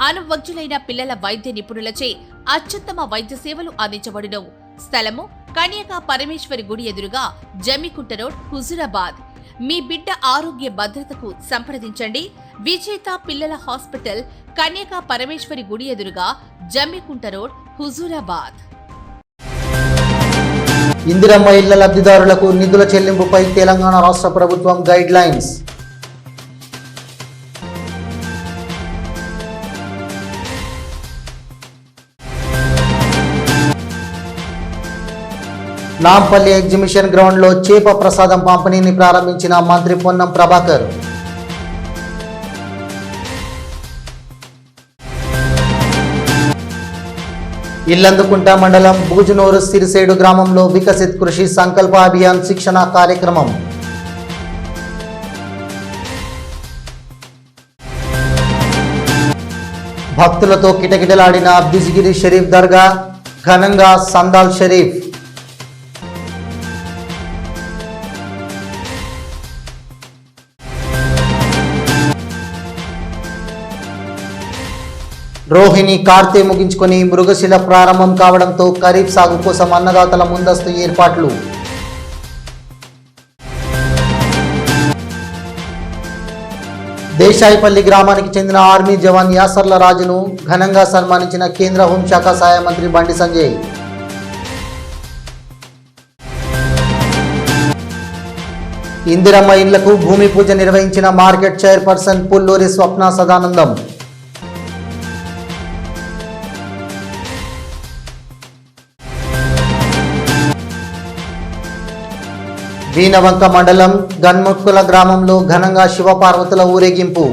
అనువజ్జులైన పిల్లల వైద్య నిపుణులచే అత్యుత్తమ వైద్య సేవలు అందించబడును. స్థలము కన్యకా పరమేశ్వరి గుడి ఎదురుగా జమ్మికుంట రోడ్ హుజురాబాద్. మీ బిడ్డ ఆరోగ్య భద్రతకు సంప్రదించండి. విజేత పిల్లల హాస్పిటల్ కన్యకా పరమేశ్వరి గుడి ఎదురుగా జమ్మికుంట రోడ్ హుజూరాబాద్. ఇందిరమ్మ ఇళ్ళ లబ్ధిదారులకు నిధుల చెల్లింపుపై తెలంగాణ రాష్ట్ర ప్రభుత్వం గైడ్ లైన్స్ నాంపల్లి ఎగ్జిబిషన్ గ్రౌండ్లో చేప ప్రసాదం పంపిణీని ప్రారంభించిన మంత్రి పొన్నం ప్రభాకర్. ఇల్లందుకుంట మండలం భూజనూరు సిరిసేడు గ్రామంలో వికసిత్ కృషి సంకల్ప అభియాన్ శిక్షణ కార్యక్రమం. భక్తులతో కిటకిటలాడిన బిజిగిరి షరీఫ్ దర్గా ఘనంగా సందాల్ షరీఫ్. రోహిణి కార్తె ముగించుకొని మృగశిల ప్రారంభం కావడంతో ఖరీఫ్ సాగు కోసం అన్నదాతల ముందస్తు ఏర్పాట్లు. దేశాయిపల్లి గ్రామానికి చెందిన ఆర్మీ జవాన్ యాసర్ల రాజును ఘనంగా సన్మానించిన కేంద్ర హోంశాఖ సహాయ మంత్రి బండి సంజయ్. ఇందిరమ్మ ఇళ్ళకు భూమి పూజ నిర్వహించిన మార్కెట్ చైర్పర్సన్ పుల్లూరి స్వప్న సదానందం. వీణవంక మండలం గన్ముక్కుల గ్రామంలో ఘనంగా శివపార్వతుల ఊరేగింపు.